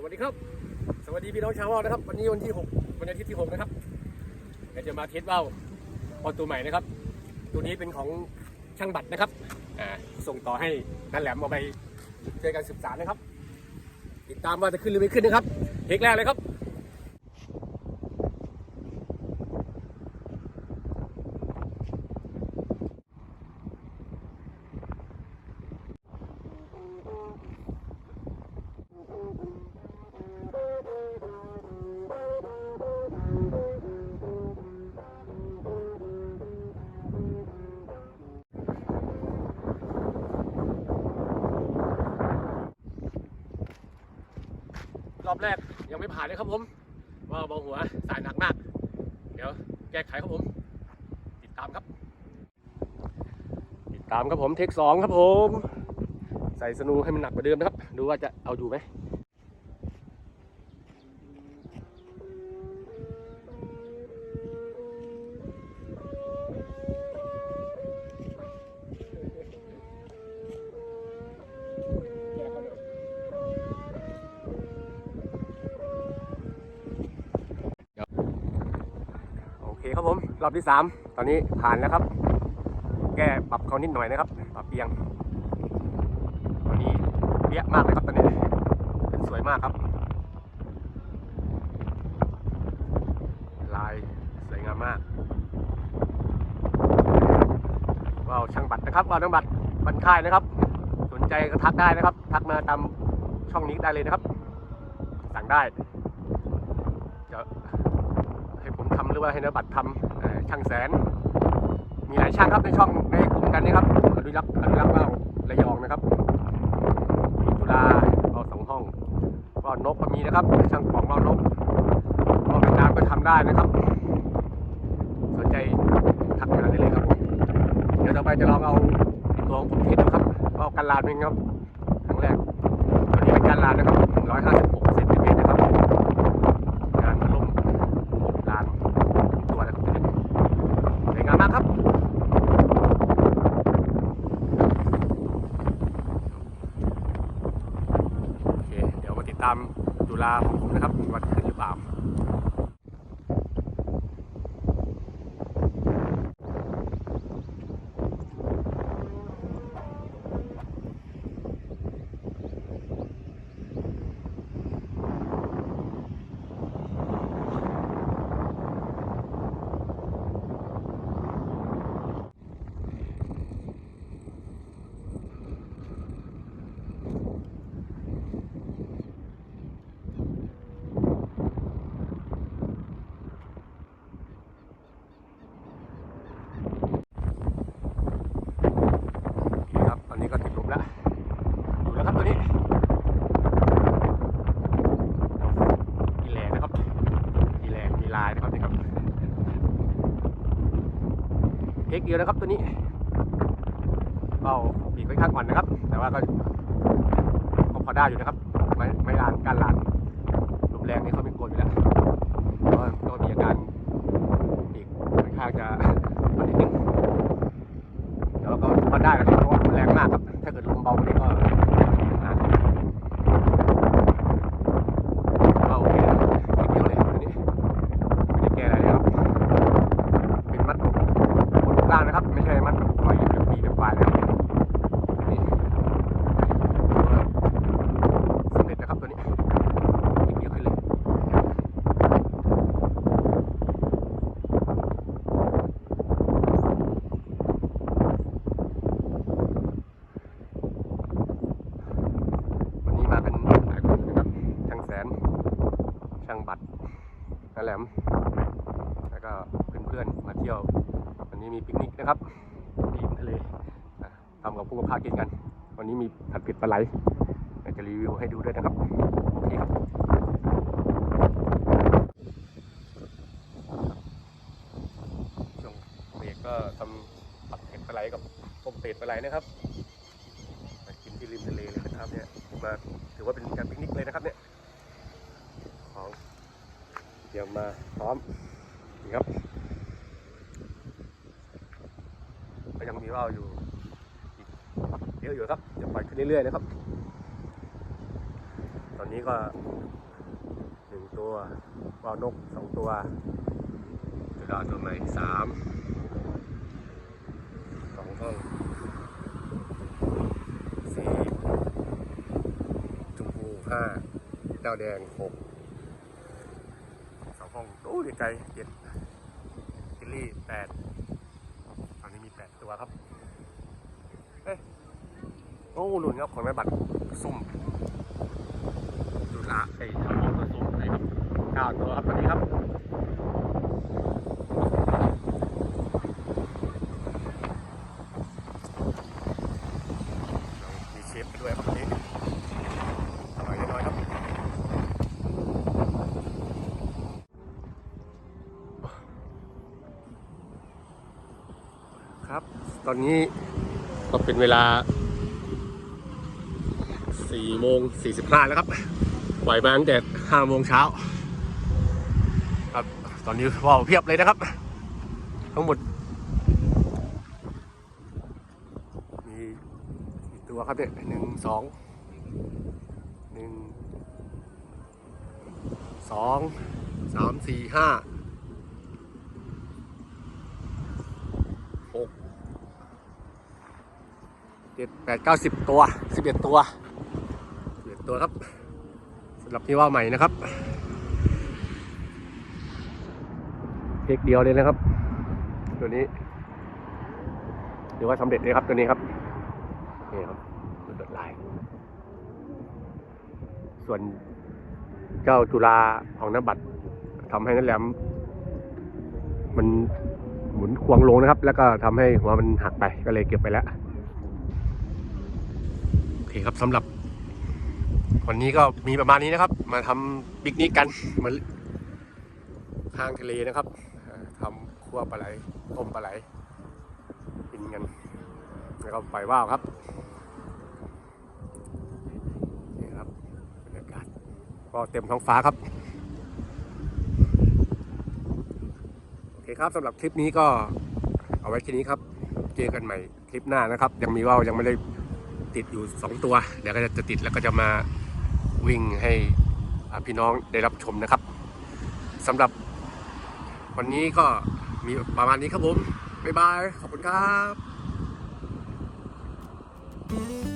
สวัสดีครับ สวัสดีพี่น้องชาวว่าวนะครับ วันนี้วันที่ 6 วันอาทิตย์ที่ 6 นะครับเราจะมาเทสว่าวพอตัวใหม่นะครับ ตัวนี้เป็นของช่างบัตรนะครับอ่าส่งต่อให้นันแหลมเอาไปเจอกันศึกษานะครับ ติดตามว่าจะขึ้นหรือไม่ขึ้นนะครับเทคแรกเลยครับ อบแรกยังไม่ผ่านเลยครับผมว่าเบาหัวสายหนักมาก เดี๋ยวแก้ไขครับผม ติดตามครับ ติดตามครับผมเทคสองครับผม ใส่สนูให้มันหนักกว่าเดิมนะครับ ดูว่าจะเอาอยู่ไหม คครับผม รอบที่สามตอนนี้ผ่านแล้วครับ แก้ปรับเขานิดหน่อยนะครับ ปรับเอียง ตอนนี้เปี้ยมากเลยครับตอนนี้เป็นสวยมากครับ ลายสวยงามมากว้าวช่างบัตรนะครับว้าวช่างบัตรบันค่ายนะครับ สนใจก็ทักได้นะครับ ทักมาตามช่องนี้ได้เลยนะครับ สั่งได้จะให้ผมทำห รือว่าให้นบัตรทำช่างแสน มีหลายช่างครับในช่องในกลุ่มกันนี้ครับอนุรักษ์อนุรักษ์ว่าระยองนะครับมีจุฬาก็สองห้องก็นกก็มีนะครับ ช่างของเรานกก็เวียดนามก็ทำได้นะครับสนใจทักมาได้เลยครับ เดี๋ยวต่อไปจะลองเอาตัวของผมเทสดูครับว่าเอากันลานเป็นไงครับครั้งแรกตัวนี้เป็นกันลานนะครับ156เซนติเมตรนะครับงานพัดลมลานตัวนะครับตัวนี้สวยงามมากครับ โอเค เดี๋ยวมา ติดตามจุฬาของผมนะครับว่าขึ้นหรือเปล่า ครับ ตอนนี้ก็ติดลมแล้ว ดูแล้วครับตัวนี้มีแรงนะครับมีแรงมีลายนะครับนี่ครับ เทคเดียวนะครับตัวนี้เราปีกค่อนข้างอ่อนนะครับ แต่ว่าก็ก็พอได้อยู่นะครับ ไม่ไม่ลานการลานลมแรงนี่เขาเป็นกลอยู่แล้วก็มีอาการปีกค่อนข้างจะอ่อนนิดนึง แล้วก็พอได้นะครับเพราะว่ามันแรงมากครับ ถ้าเกิดลมเบากว่านี้ก็มีปัญหาครับก็โอเคนะครับนิดเดียวเลยตัวนี้ไม่ได้แก้อะไรเลยครับ เป็นมัดอกบนล่างนะครับ ไม่ใช่มัดอกปล่อยแบบปีแบบปลายนะครับตัวนี้สำเร็จนะครับตัวนี้นิดเดียวขึ้นเลย วันนี้มากันหลายคนนะครับ ช่างแสน ช่างบัตรนาแหลม แล้วก็เพื่อนๆมาเที่ยว วันนี้มีปิกนิกนะครับที่ทะเลนะ ทำกับพวกข้าวกินกัน วันนี้มีผัดเผ็ดปลาไหลจะรีวิวให้ดูด้วยนะครับโอเคครับช่วงเบรกก็ทำผัดเผ็ดปลาไหลกับต้มเป็ดปลาไหลนะครับมากินที่ริมทะเลเลยนะครับเนี่ยมาถือว่าเป็นการปิกนิกเลยนะครับเนี่ยของเตรียมมาพร้อมนี่ครับก็ยังมีว่าวอยู่อีก เยอะอยู่ครับจะปล่อยขึ้นเรื่อยๆนะครับ ตอนนี้ก็หนึ่งตัวว่าวนกสองตัวจุฬาตัวใหม่สามสองห้องสี่ชมพูห้าดาวแดงหกสองห้องโอ้ดีใจเจ็ดกิลลี่แปดตอนนี้มีแปดตัวครับเอ้ย โอ้หลุนครับของนายบัตรซุ่มจุฬาไอ้ทำห้องผสมไอ้ครับก้าวตัวครับตอนนี้ครับมีเชฟไปด้วยครับตอนนี้อร่อยแน่นอนครับครับ ตอนนี้ก็เป็นเวลา 4โมง45แล้วครับปล่อยมาตั้งแต่5โมงเช้า ครับ ตอนนี้ว่าวเพียบเลยนะครับ ทั้งหมด มีกี่ตัวครับเนี่ยหนึ่งสองหนึ่งสองสามสี่ห้าหกเจ็ดแปดเก้าสิบตัวสิบเอ็ดตัว ตัวครับสำหรับที่ว่าใหม่นะครับเทคเดียวเลยนะครับ ตัวนี้ถือว่าสำเร็จเลยครับตัวนี้ครับนี่ครับตัดดลาย ส่วนเจ้าจุฬาของน้ำบัตรทำให้นั่นแหลมมันหมุนควงลงนะครับ แล้วก็ทำให้หัวมันหักไปก็เลยเก็บไปแล้ว โอเคครับสำหรับ วันนี้ก็มีประมาณนี้นะครับ มาทำปิกนิกกันมาข้างทะเลนะครับทำคั่วปลาไหลต้มปลาไหลกินกันแล้วก็ปล่อยว่าวครับนี่ครับบรรยากาศก็เต็มท้องฟ้าครับโอเคครับสำหรับคลิปนี้ก็เอาไว้แค่นี้ครับเจอกันใหม่คลิปหน้านะครับ ยังมีว่าวยังไม่ได้ติดอยู่สองตัว เดี๋ยวก็จะติดแล้วก็จะมา วิ่งให้พี่น้องได้รับชมนะครับสำหรับวันนี้ก็มีประมาณนี้ครับผม บ๊ายบาย ขอบคุณครับ